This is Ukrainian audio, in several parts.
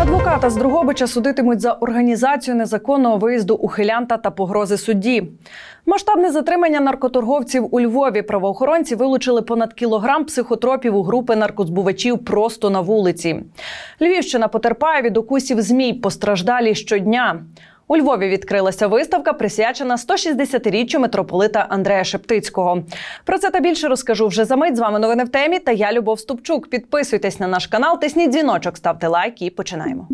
Адвоката з Другобича судитимуть за організацію незаконного виїзду ухилянта та погрози судді. Масштабне затримання наркоторговців у Львові правоохоронці вилучили понад кілограм психотропів у групи наркозбувачів просто на вулиці. Львівщина потерпає від укусів змій постраждалі щодня. У Львові відкрилася виставка, присвячена 160-річчю митрополита Андрея Шептицького. Про це та більше розкажу вже за мить. З вами новини в темі. Та я Любов Ступчук. Підписуйтесь на наш канал, тисніть дзвіночок, ставте лайк і починаємо.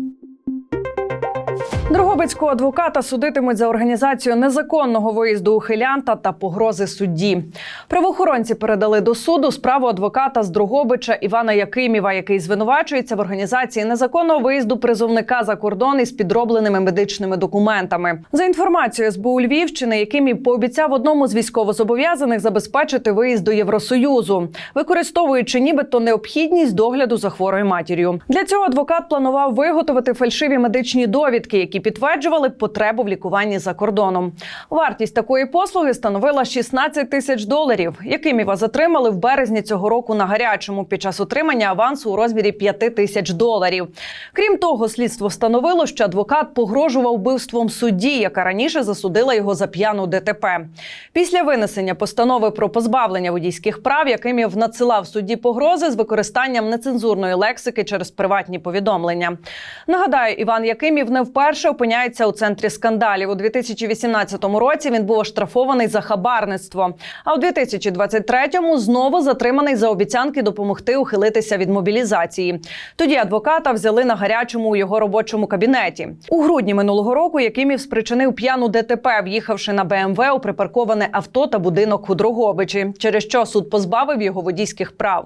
Дрогобицького адвоката судитимуть за організацію незаконного виїзду ухилянта та погрози судді. Правоохоронці передали до суду справу адвоката з Дрогобича Івана Якимєва, який звинувачується в організації незаконного виїзду призовника за кордон із підробленими медичними документами. За інформацією СБУ Львівщини, Якимів пообіцяв одному з військовозобов'язаних забезпечити виїзд до Євросоюзу, використовуючи нібито необхідність догляду за хворою матір'ю. Для цього адвокат планував виготовити фальшиві медичні довідки, які підтверджували потребу в лікуванні за кордоном. Вартість такої послуги становила 16 тисяч доларів. Якиміва затримали в березні цього року на гарячому під час отримання авансу у розмірі 5 тисяч доларів. Крім того, слідство встановило, що адвокат погрожував вбивством судді, яка раніше засудила його за п'яну ДТП. Після винесення постанови про позбавлення водійських прав, Якимів надсилав судді погрози з використанням нецензурної лексики через приватні повідомлення. Нагадаю, Іван Якимів не вперше опиняється у центрі скандалів. У 2018 році він був оштрафований за хабарництво. А у 2023-му знову затриманий за обіцянки допомогти ухилитися від мобілізації. Тоді адвоката взяли на гарячому у його робочому кабінеті. У грудні минулого року Якимів спричинив п'яну ДТП, в'їхавши на БМВ у припарковане авто та будинок у Дрогобичі, через що суд позбавив його водійських прав.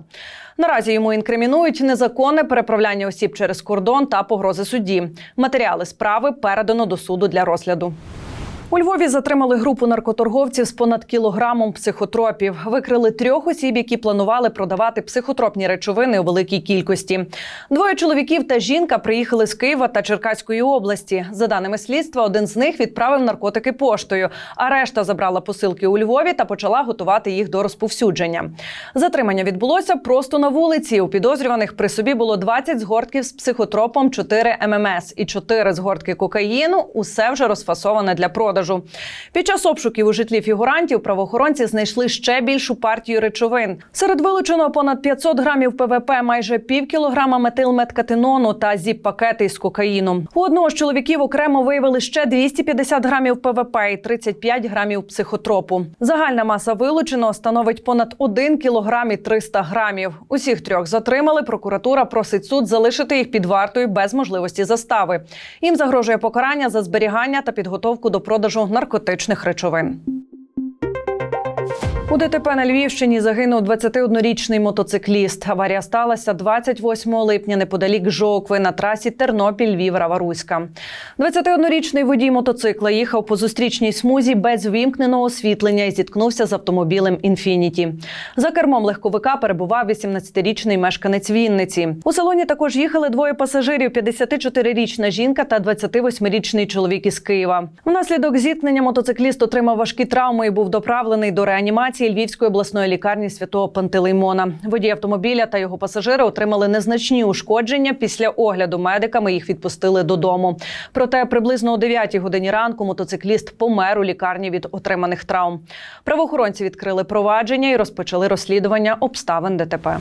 Наразі йому інкримінують незаконне переправляння осіб через кордон та погрози судді. Матеріали справи передано до суду для розгляду. У Львові затримали групу наркоторговців з понад кілограмом психотропів. Викрили трьох осіб, які планували продавати психотропні речовини у великій кількості. Двоє чоловіків та жінка приїхали з Києва та Черкаської області. За даними слідства, один з них відправив наркотики поштою, а решта забрала посилки у Львові та почала готувати їх до розповсюдження. Затримання відбулося просто на вулиці. У підозрюваних при собі було 20 згортків з психотропом, 4 ММС і 4 згортки кокаїну. Усе вже розфасоване для продажу. Під час обшуків у житлі фігурантів правоохоронці знайшли ще більшу партію речовин. Серед вилученого понад 500 грамів ПВП, майже пів кілограма метилметкатинону та зіп-пакети із кокаїном. У одного з чоловіків окремо виявили ще 250 грамів ПВП і 35 грамів психотропу. Загальна маса вилученого становить понад 1 кілограм і 300 грамів. Усіх трьох затримали. Прокуратура просить суд залишити їх під вартою без можливості застави. Їм загрожує покарання за зберігання та підготовку до продажу наркотичних речовин. У ДТП на Львівщині загинув 21-річний мотоцикліст. Аварія сталася 28 липня неподалік Жокви на трасі Тернопіль-Львів-Раваруська. 21-річний водій мотоцикла їхав по зустрічній смузі без вімкненого освітлення і зіткнувся з автомобілем «Інфініті». За кермом легковика перебував 18-річний мешканець Вінниці. У салоні також їхали двоє пасажирів: – 54-річна жінка та 28-річний чоловік із Києва. Внаслідок зіткнення мотоцикліст отримав важкі травми і був доправлений до реанімації Львівської обласної лікарні святого Пантелеймона. Водій автомобіля та його пасажири отримали незначні ушкодження. Після огляду медиками їх відпустили додому. Проте приблизно о 9 годині ранку мотоцикліст помер у лікарні від отриманих травм. Правоохоронці відкрили провадження і розпочали розслідування обставин ДТП.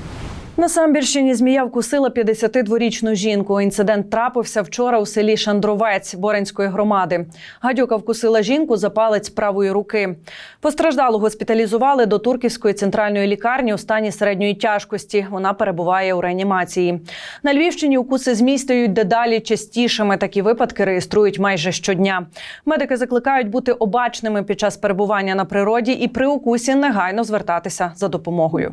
На Самбірщині змія вкусила 52-річну жінку. Інцидент трапився вчора у селі Шандровець Боренської громади. Гадюка вкусила жінку за палець правої руки. Постраждалу госпіталізували до Турківської центральної лікарні у стані середньої тяжкості. Вона перебуває у реанімації. На Львівщині укуси змій стають дедалі частішими. Такі випадки реєструють майже щодня. Медики закликають бути обачними під час перебування на природі і при укусі негайно звертатися за допомогою.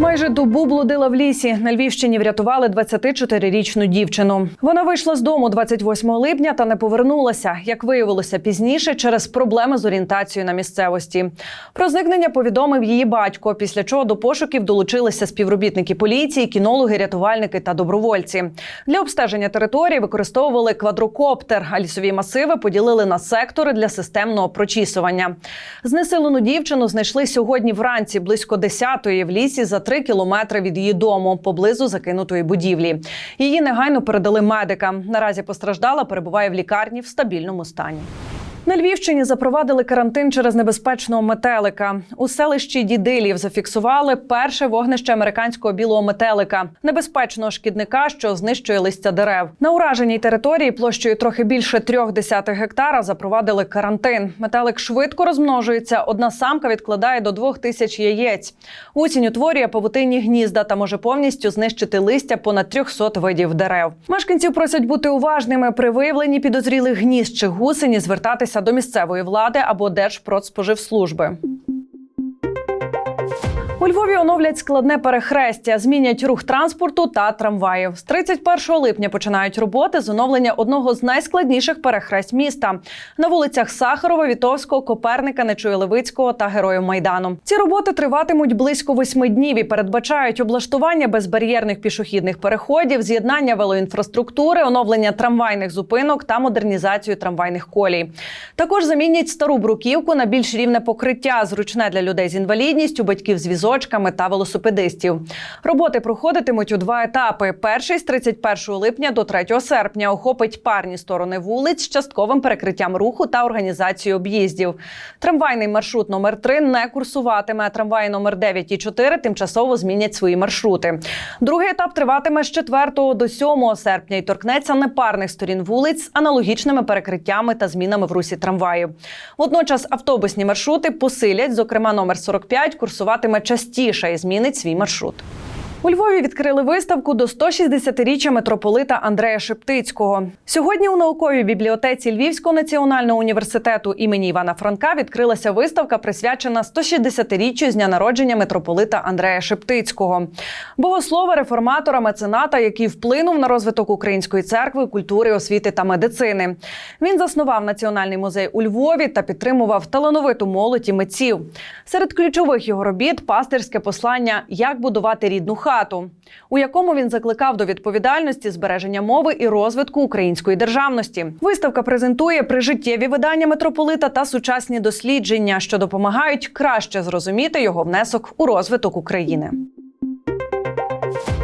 Майже добу блудила в лісі. На Львівщині врятували 24-річну дівчину. Вона вийшла з дому 28 липня та не повернулася. Як виявилося пізніше, через проблеми з орієнтацією на місцевості. Про зникнення повідомив її батько. Після чого до пошуків долучилися співробітники поліції, кінологи, рятувальники та добровольці. Для обстеження території використовували квадрокоптер. А лісові масиви поділили на сектори для системного прочісування. Знесилену дівчину знайшли сьогодні вранці близько 10-ї в лісі за три кілометри від її дому поблизу закинутої будівлі. Її негайно передали медикам. Наразі постраждала, перебуває в лікарні в стабільному стані. На Львівщині запровадили карантин через небезпечного метелика. У селищі Дідилів зафіксували перше вогнище американського білого метелика, небезпечного шкідника, що знищує листя дерев. На ураженій території площею трохи більше трьох десятих гектара запровадили карантин. Метелик швидко розмножується. Одна самка відкладає до двох тисяч яєць. Осінь утворює павутинні гнізда та може повністю знищити листя понад 300 видів дерев. Мешканців просять бути уважними при виявленні підозрілих гнізд чи гусені звертатися до місцевої влади або Держпродспоживслужби. У Львові оновлять складне перехрестя, змінять рух транспорту та трамваїв. З 31 липня починають роботи з оновлення одного з найскладніших перехресть міста на вулицях Сахарова, Вітовського, Коперника, Нечуєлевицького та Героїв Майдану. Ці роботи триватимуть близько восьми днів і передбачають облаштування безбар'єрних пішохідних переходів, з'єднання велоінфраструктури, оновлення трамвайних зупинок та модернізацію трамвайних колій. Також замінять стару бруківку на більш рівне покриття, зручне для людей з інвалідністю, батьків з візочками та велосипедистів. Роботи проходитимуть у два етапи. Перший з 31 липня до 3 серпня охопить парні сторони вулиць з частковим перекриттям руху та організацією об'їздів. Трамвайний маршрут номер 3 не курсуватиме. а Трамваї номер 9 і 4 тимчасово змінять свої маршрути. Другий етап триватиме з 4 до 7 серпня і торкнеться непарних сторін вулиць з аналогічними перекриттями та змінами в русі трамваїв. Водночас автобусні маршрути посилять, зокрема номер 45 курсуватиме частіше і змінить свій маршрут. У Львові відкрили виставку до 160-річчя митрополита Андрея Шептицького. Сьогодні у науковій бібліотеці Львівського національного університету імені Івана Франка відкрилася виставка, присвячена 160-річчю з дня народження митрополита Андрея Шептицького, богослова, реформатора, мецената, який вплинув на розвиток української церкви, культури, освіти та медицини. Він заснував національний музей у Львові та підтримував талановиту молодь і митців. Серед ключових його робіт пастирське послання Як будувати рідну хату, у якому він закликав до відповідальності збереження мови і розвитку української державності. Виставка презентує прижиттєві видання митрополита та сучасні дослідження, що допомагають краще зрозуміти його внесок у розвиток України.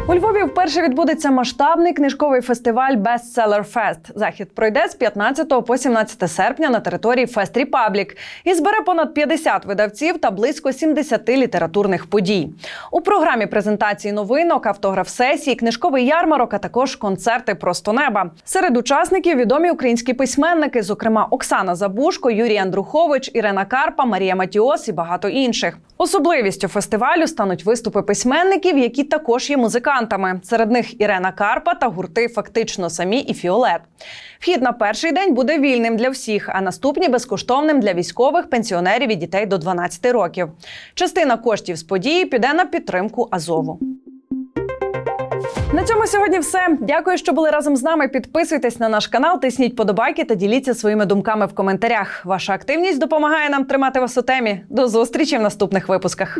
У Львові вперше відбудеться масштабний книжковий фестиваль Bestseller Fest. Захід пройде з 15 по 17 серпня на території Fest Republic і збере понад 50 видавців та близько 70 літературних подій. У програмі презентації новинок, автограф сесії, книжковий ярмарок, а також концерти просто неба. Серед учасників відомі українські письменники, зокрема Оксана Забушко, Юрій Андрухович, Ірена Карпа, Марія Матіос і багато інших. Особливістю фестивалю стануть виступи письменників, які також є музикантами. Серед них Ірена Карпа та гурти фактично самі і Фіолет. Вхід на перший день буде вільним для всіх, а наступні безкоштовним для військових, пенсіонерів і дітей до 12 років. Частина коштів з події піде на підтримку Азову. На цьому сьогодні все. Дякую, що були разом з нами. Підписуйтесь на наш канал, тисніть подобайки та діліться своїми думками в коментарях. Ваша активність допомагає нам тримати вас у темі. До зустрічі в наступних випусках.